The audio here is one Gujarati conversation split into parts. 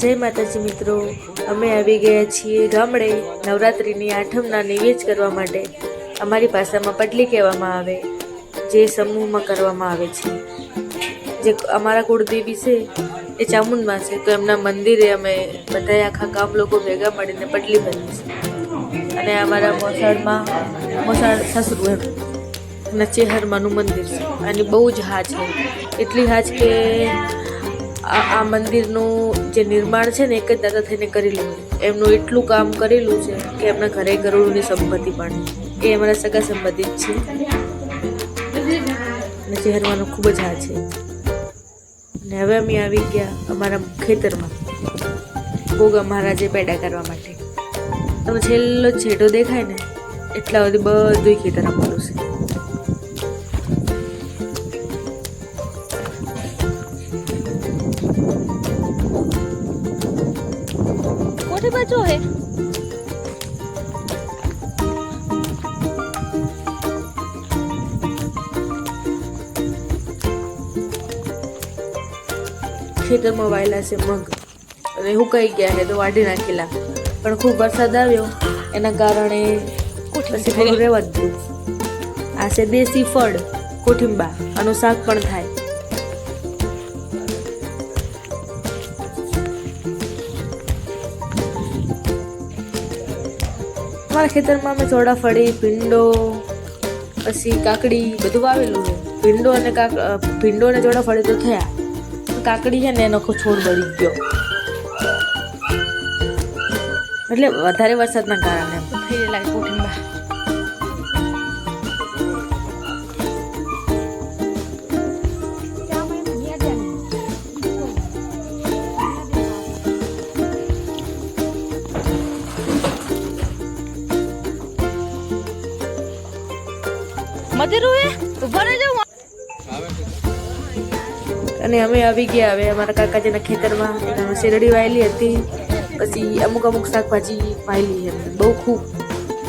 જય માતાજી મિત્રો. અમે આવી ગયા છીએ ગામડે નવરાત્રિની આઠમના નિવેદ કરવા માટે. અમારી ભાષામાં પટલી કહેવામાં આવે, જે સમૂહમાં કરવામાં આવે છે. જે અમારા કુળદેવી છે, એ ચામુંડમાં છે, તો એમના મંદિરે અમે બધા આખા ગામ લોકો ભેગા મળીને પટલી બની છે અને અમારા મોસાળમાં, મોસાળ સસરું એમ મનુ મંદિર છે. અને બહુ જ હા છે. એટલી હાજ કે આ મંદિરનું જે નિર્માણ છે ને એક જ દાદા થઈને કરેલું એમનું એટલું કામ કરેલું છે કે એમના ઘરે કરોડોની સંપત્તિ પણ એ અમારા સગા સંબંધિત છે. અને ચહેરવાનું ખૂબ જ હા છે. અને હવે અમે આવી ગયા અમારા ખેતરમાં. ગોગા મહારાજે પેડા કરવા માટે. તમે છેલ્લો છેડો દેખાય ને, એટલા સુધી બધું ખેતર અમારું છે. કોઠી બાજુ હે. ખેતરમાં વાયેલા છે મગ. અને હુકાઈ ગયા છે તો વાઢી નાખેલા. પણ ખૂબ વરસાદ આવ્યો. એના કારણે પછી થોડું રહેવા જ આ છે દેશી ફળ, કોઠિંબા. આનું શાક પણ થાય. અમારા ખેતરમાં અમે ફળી, ભીંડો, પછી કાકડી બધું વાવેલું છે. ભીંડો અને કાક ભીંડો અને ચોળાફળી તો થયા. કાકડી છે ને એનો ખો, છોડ બળી ગયો. એટલે વધારે વરસાદના કારણે. થઈ લાગે કોઠીમાં હે અને અમે આવી ગયા, હવે અમારા કાકાજીના ખેતરમાં. શેરડી વાયેલી હતી, પછી અમુક અમુક શાકભાજી વાયેલી હતી. બહુ ખૂબ,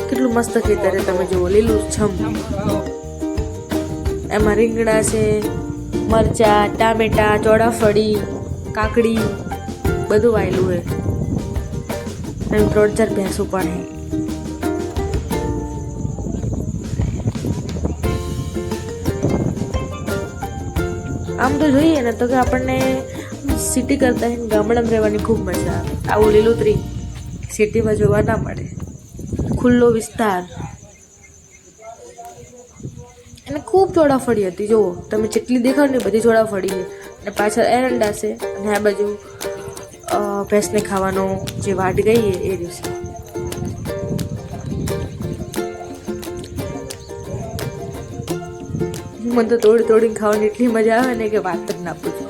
કેટલું મસ્ત ખેતર તમે જુઓ, લીલું છમ. એમાં રીંગણા છે, મરચા, ટામેટા, ચોળાફળી, કાકડી, બધું વાયેલું હોય. એમ ત્રણ ચાર ભેંસો પણ છે. આમ તો જોઈએ ને તો કે આપણને સિટી કરતાં ગામડામાં રહેવાની ખૂબ મજા આવે. આવું લીલોતરી સિટીમાં જોવા ના મળે. ખુલ્લો વિસ્તાર. અને ખૂબ ચોડાફળી હતી. જુઓ, તમે જેટલી દેખાવ ને બધી ચોડાફળી છે. અને પાછળ એરંડા છે. અને આ બાજુ ભેંસને ખાવાનો જે વાટ ગઈ એ દિવસે. મને તો તોડી તોડીને ખાવાની એટલી મજા આવે ને કે વાત જ ના પૂછો.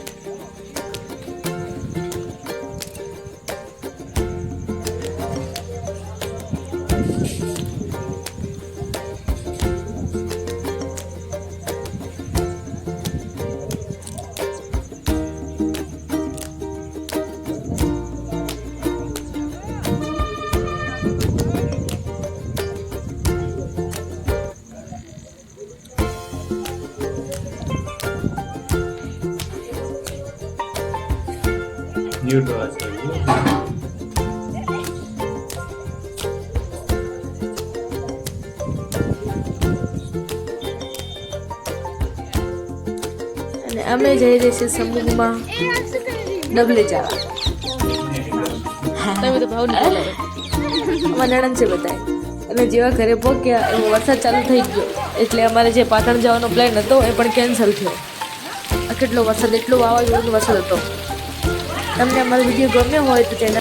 આજકાલ અને અમે જઈ રહી છીએ સમૂહમાં ડબલે જવા. તમે તો ભાવ અમારા નણંદ છે બધાય. અને જેવા ઘરે પહોંચ્યા એવો વરસાદ ચાલુ થઈ ગયો. એટલે અમારે જે પાટણ જવાનો પ્લાન હતો એ પણ કેન્સલ થયો. કેટલો વરસાદ એટલો વાવાઝોડું વરસાદ હતો. તમને અમારો વીડિયો ગમ્યો હોય તો ચેનલ